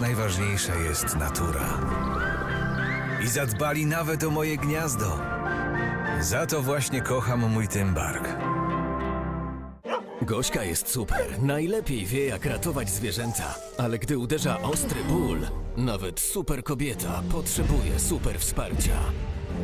najważniejsza jest natura. I zadbali nawet o moje gniazdo. Za to właśnie kocham mój Tymbark. Gośka jest super. Najlepiej wie, jak ratować zwierzęta. Ale gdy uderza ostry ból, nawet super kobieta potrzebuje super wsparcia.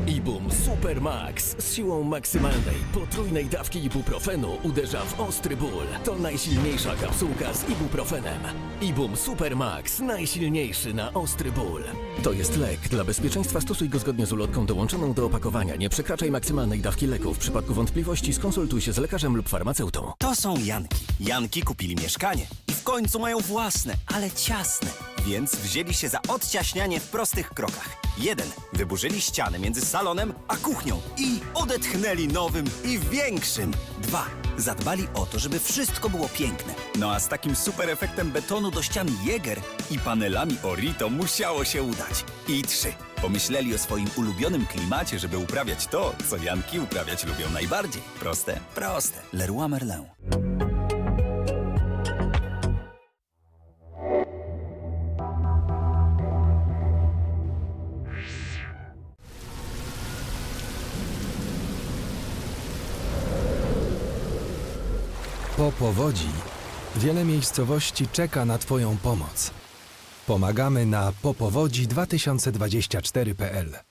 Ibum Super Max z siłą maksymalnej potrójnej dawki ibuprofenu uderza w ostry ból. To najsilniejsza kapsułka z ibuprofenem. Ibum Super Max najsilniejszy na ostry ból. To jest lek. Dla bezpieczeństwa stosuj go zgodnie z ulotką dołączoną do opakowania. Nie przekraczaj maksymalnej dawki leku. W przypadku wątpliwości skonsultuj się z lekarzem lub farmaceutą. To są Janki. Janki kupili mieszkanie i w końcu mają własne, ale ciasne. Więc wzięli się za odciaśnianie w prostych krokach. Jeden. Wyburzyli ścianę między salonem a kuchnią i odetchnęli nowym i większym. Dwa. Zadbali o to, żeby wszystko było piękne. No a z takim super efektem betonu do ścian Jäger i panelami Orito musiało się udać. I trzy. Pomyśleli o swoim ulubionym klimacie, żeby uprawiać to, co Janki uprawiać lubią najbardziej. Proste? Proste. Leroy Merlin. Po powodzi wiele miejscowości czeka na Twoją pomoc. Pomagamy na popowodzi2024.pl.